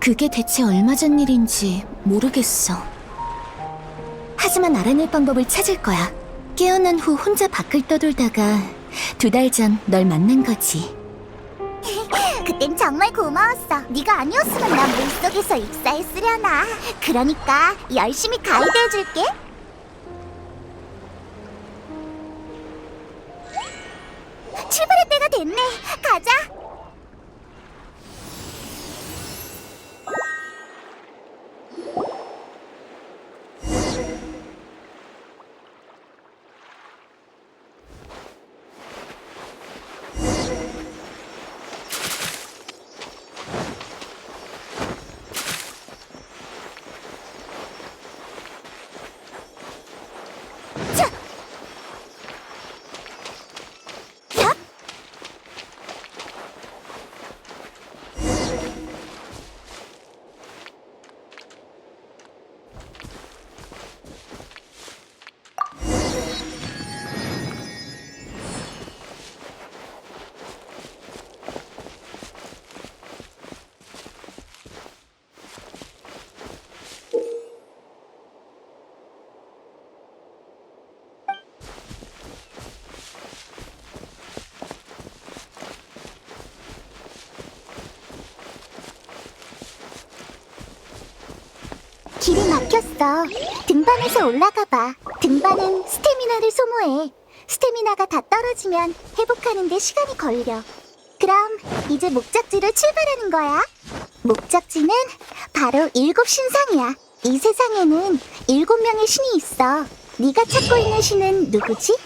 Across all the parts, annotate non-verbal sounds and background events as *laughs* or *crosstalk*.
그게 대체 얼마 전 일인지 모르겠어. 하지만 알아낼 방법을 찾을 거야. 깨어난 후 혼자 밖을 떠돌다가 두 달 전 널 만난 거지. *laughs* 그땐 정말 고마웠어. 네가 아니었으면 난 물속에서 익사했으려나. 그러니까 열심히 가이드해줄게. 출발할 때가 됐네. 가자. 야! 길이 막혔어. 등반에서 올라가 봐. 등반은 스태미나를 소모해. 스태미나가 다 떨어지면 회복하는데 시간이 걸려. 그럼 이제 목적지로 출발하는 거야. 목적지는 바로 일곱 신상이야. 이 세상에는 일곱 명의 신이 있어. 네가 찾고 있는 신은 누구지?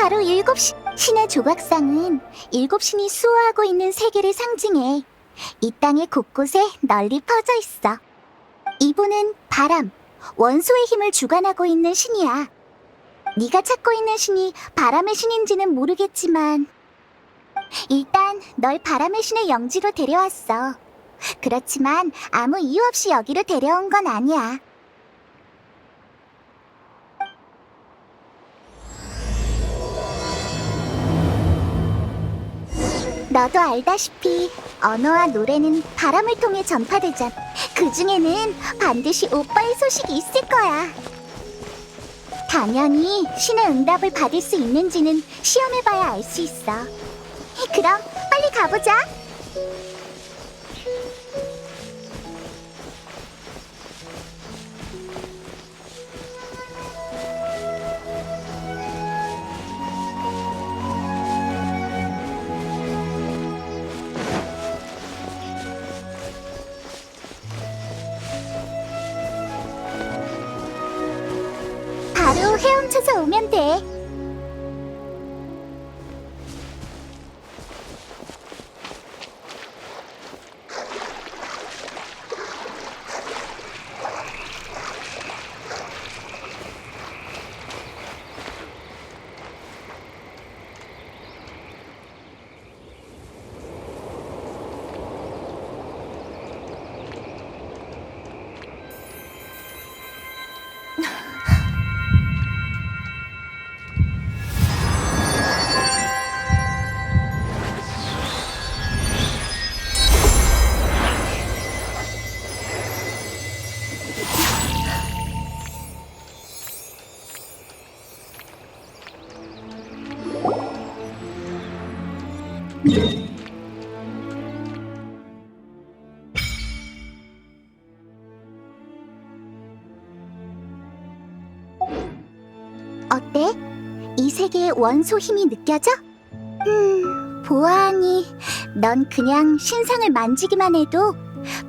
바로 일곱 신. 신의 조각상은 일곱 신이 수호하고 있는 세계를 상징해. 이 땅의 곳곳에 널리 퍼져 있어. 이분은 바람, 원소의 힘을 주관하고 있는 신이야. 네가 찾고 있는 신이 바람의 신인지는 모르겠지만 일단 널 바람의 신의 영지로 데려왔어. 그렇지만 아무 이유 없이 여기로 데려온 건 아니야. 너도 알다시피 언어와 노래는 바람을 통해 전파되잖아. 그 중에는 반드시 오빠의 소식이 있을 거야. 당연히 신의 응답을 받을 수 있는지는 시험해봐야 알 수 있어. 그럼 빨리 가보자. 바로 헤엄쳐서 오면 돼. 세계의 원소 힘이 느껴져? 음, 보아하니 넌 그냥 신상을 만지기만 해도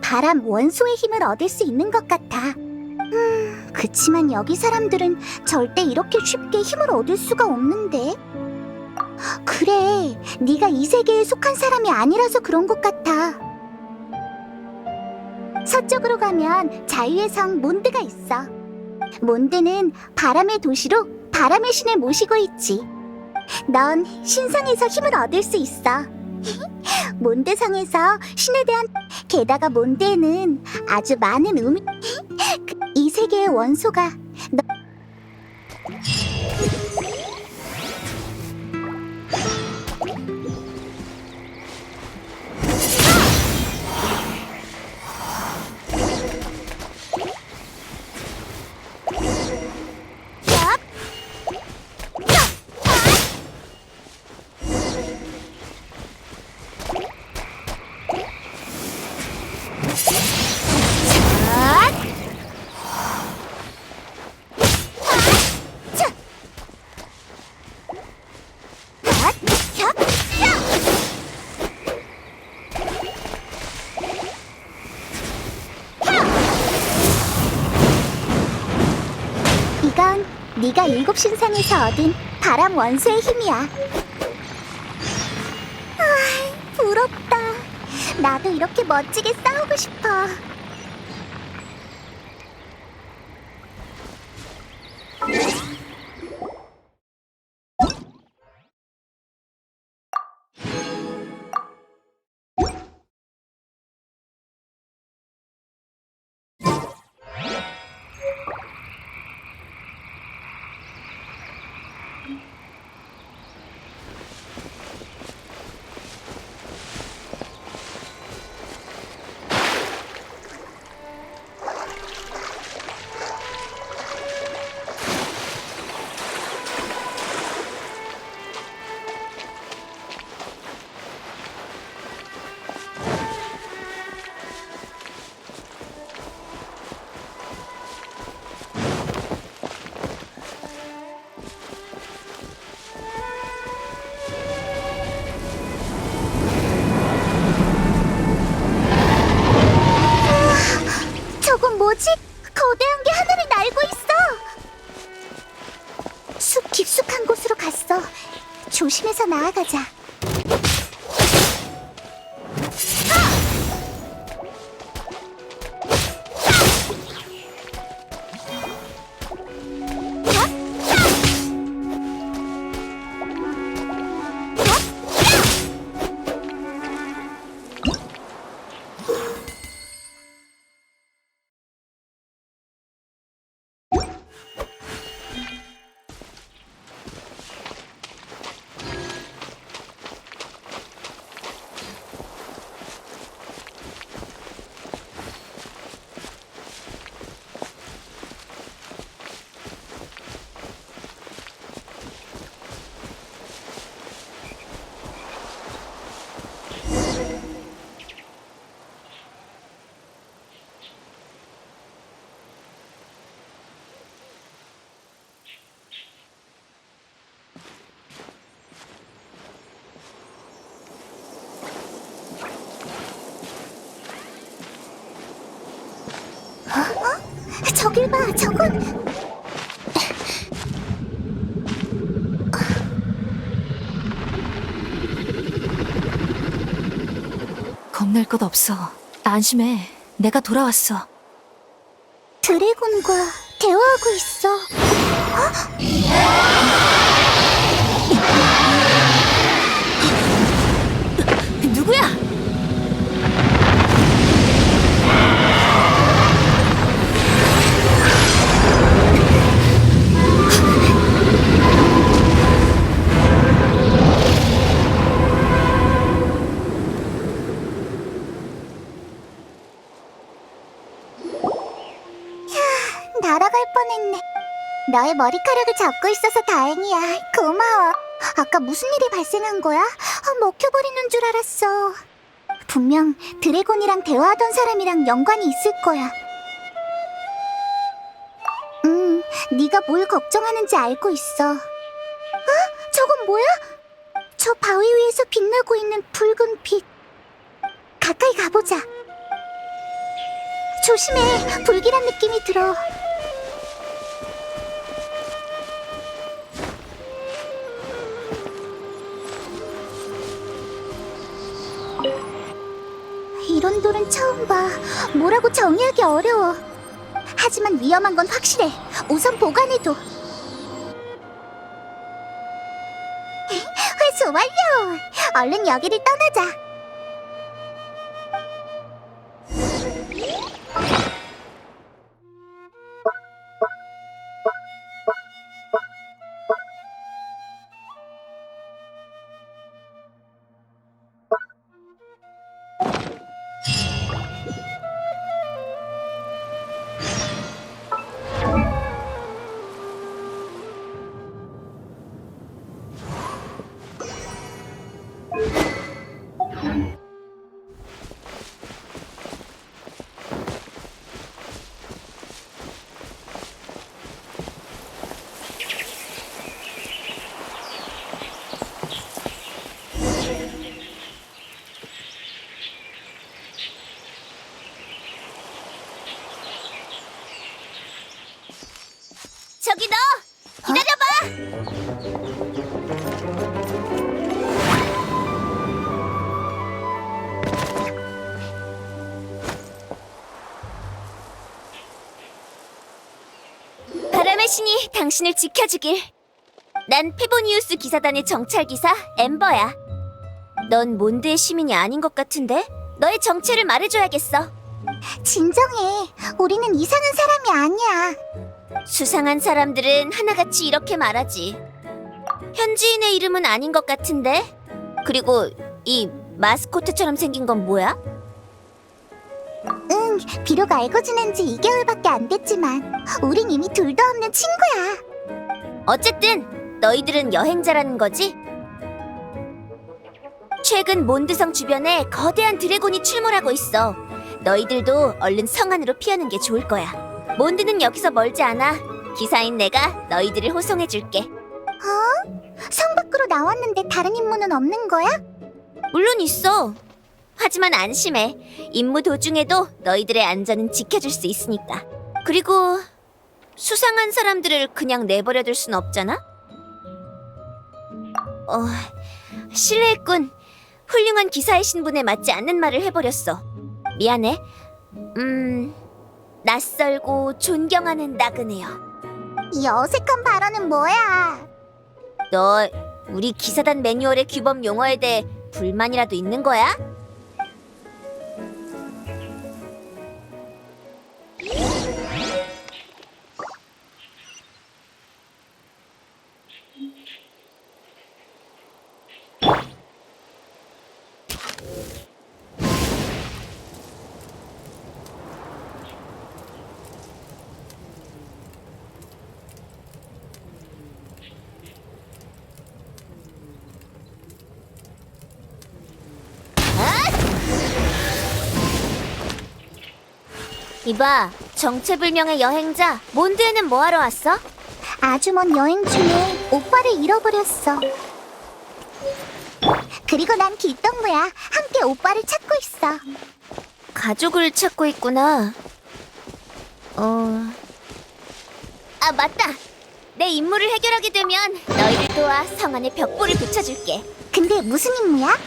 바람 원소의 힘을 얻을 수 있는 것 같아. 음, 그치만 여기 사람들은 절대 이렇게 쉽게 힘을 얻을 수가 없는데. 그래, 네가 이 세계에 속한 사람이 아니라서 그런 것 같아. 서쪽으로 가면 자유의 성 몬드가 있어. 몬드는 바람의 도시로 바람의 신을 모시고 있지. 넌 신성에서 힘을 얻을 수 있어. *laughs* 몬드성에서 신에 대한 게다가 몬드에는 아주 많은 의미 *laughs* 그- 이 세계의 원소가 너... 일곱 신상에서 얻은 바람 원소의 힘이야. 아, 부럽다. 나도 이렇게 멋지게 싸우고 싶어. 저길 봐, 저건 겁낼 것 없어. 안심해. 내가 돌아왔어. 드래곤과 대화하고 있어. 누 머리카락을 잡고 있어서 다행이야. 고마워. 아까 무슨 일이 발생한 거야? 아, 먹혀버리는 줄 알았어. 분명 드래곤이랑 대화하던 사람이랑 연관이 있을 거야. 음, 네가 뭘 걱정하는지 알고 있어. 아, 저건 뭐야? 저 바위 위에서 빛나고 있는 붉은 빛. 가까이 가보자. 조심해, 불길한 느낌이 들어. 돌은 처음 봐. 뭐라고 정의하기 어려워. 하지만 위험한 건 확실해. 우선 보관해둬. *laughs* 회수 완료! 얼른 여기를 떠나자. 저기 너! 기다려봐! 바람의 신이 당신을 지켜주길. 난 페보니우스 기사단의 정찰 기사 엠버야. 넌 몬드의 시민이 아닌 것 같은데 너의 정체를 말해줘야겠어. 진정해. 우리는 이상한 사람이 아니야. 수상한 사람들은 하나같이 이렇게 말하지. 현지인의 이름은 아닌 것 같은데? 그리고 이 마스코트처럼 생긴 건 뭐야? 응, 비록 알고 지낸 지 2개월밖에 안 됐지만 우린 이미 둘도 없는 친구야. 어쨌든 너희들은 여행자라는 거지? 최근 몬드성 주변에 거대한 드래곤이 출몰하고 있어. 너희들도 얼른 성 안으로 피하는 게 좋을 거야. 몬드는 여기서 멀지 않아. 기사인 내가 너희들을 호송해줄게. 어? 성 밖으로 나왔는데 다른 임무는 없는 거야? 물론 있어. 하지만 안심해. 임무 도중에도 너희들의 안전은 지켜줄 수 있으니까. 그리고 수상한 사람들을 그냥 내버려둘 순 없잖아. 어, 실례했군. 훌륭한 기사의 신분에 맞지 않는 말을 해버렸어. 미안해. 음, 낯설고 존경하는 나그네요. 이 어색한 발언은 뭐야? 너 우리 기사단 매뉴얼의 규범 용어에 대해 불만이라도 있는 거야? 이봐, 정체불명의 여행자, 몬드에는 뭐하러 왔어? 아주 먼 여행 중에 오빠를 잃어버렸어. 그리고 난 길동무야. 함께 오빠를 찾고 있어. 가족을 찾고 있구나. 어... 아, 맞다! 내 임무를 해결하게 되면 너희를 도와 성 안에 벽보를 붙여줄게. 근데 무슨 임무야?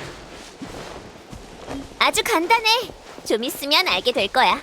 아주 간단해. 좀 있으면 알게 될 거야.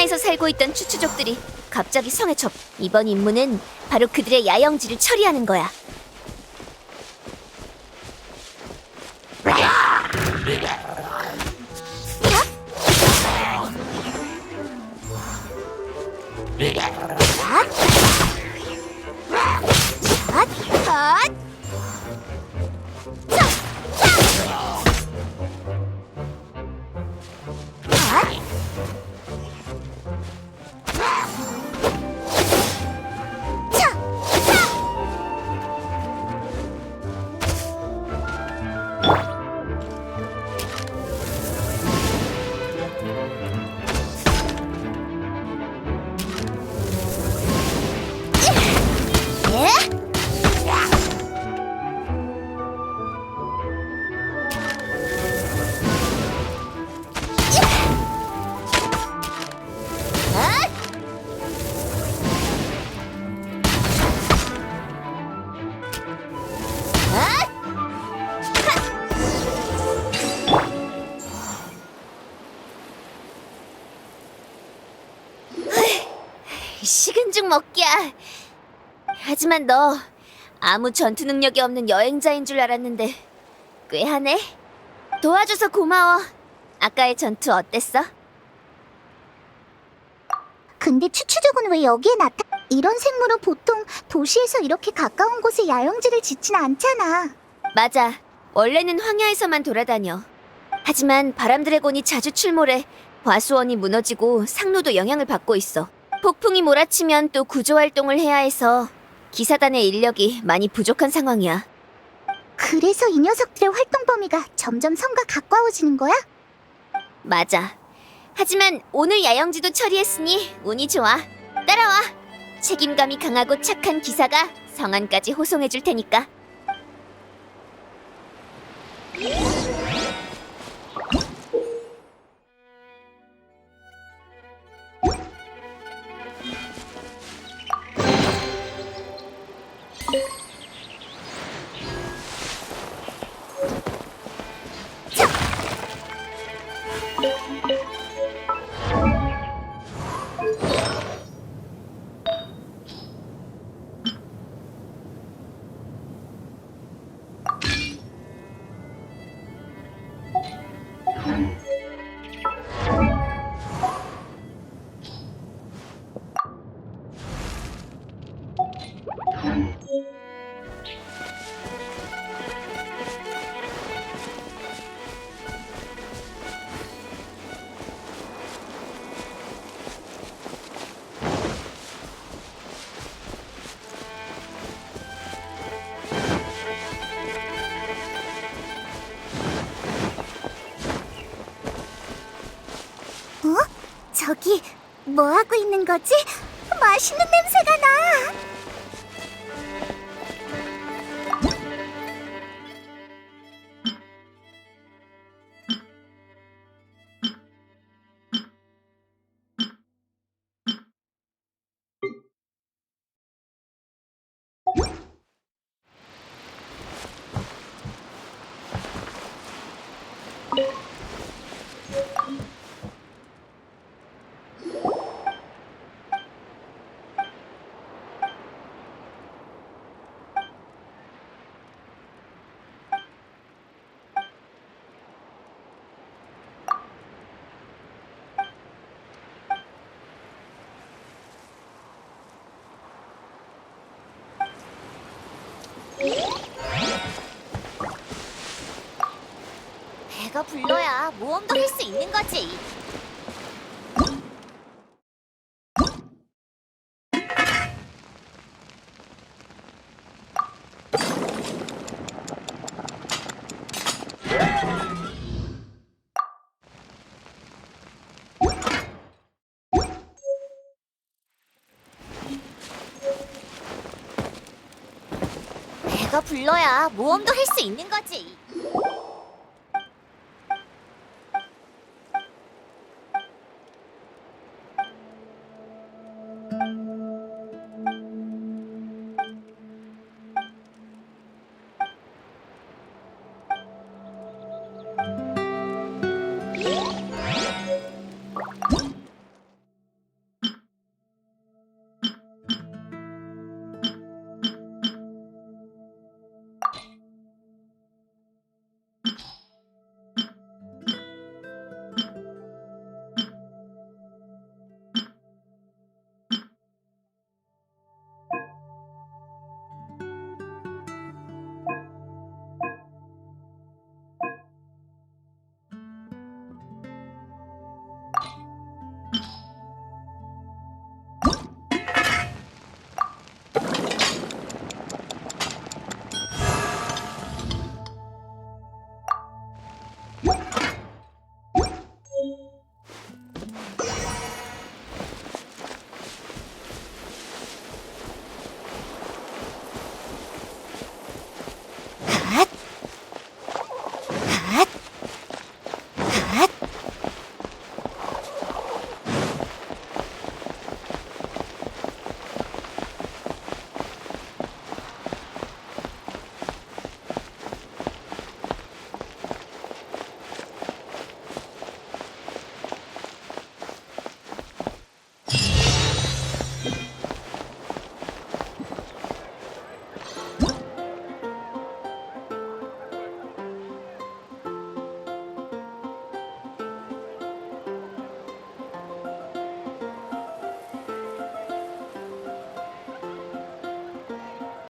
이 황야에서 살고 있던 추추족들이 갑자기 성에 접. 이번 임무는 바로 그들의 야영지를 처리하는 거야. 죽 먹기야. 하지만 너 아무 전투 능력이 없는 여행자인 줄 알았는데 꽤 하네. 도와줘서 고마워. 아까의 전투 어땠어? 근데 추추족은 왜 여기에 나타? 이런 생물은 보통 도시에서 이렇게 가까운 곳에 야영지를 짓진 않잖아. 맞아. 원래는 황야에서만 돌아다녀. 하지만 바람 드래곤이 자주 출몰해 과수원이 무너지고 상로도 영향을 받고 있어. 폭풍이 몰아치면 또 구조 활동을 해야 해서 기사단의 인력이 많이 부족한 상황이야. 그래서 이 녀석들의 활동 범위가 점점 성과 가까워지는 거야? 맞아. 하지만 오늘 야영지도 처리했으니 운이 좋아. 따라와. 책임감이 강하고 착한 기사가 성안까지 호송해 줄 테니까. 저기 뭐 하고 있는 거지? 맛있는 냄새가 나. 배가 불러야 모험도 할 수 있는 거지. 배가 불러야 모험도 할 수 있는 거지.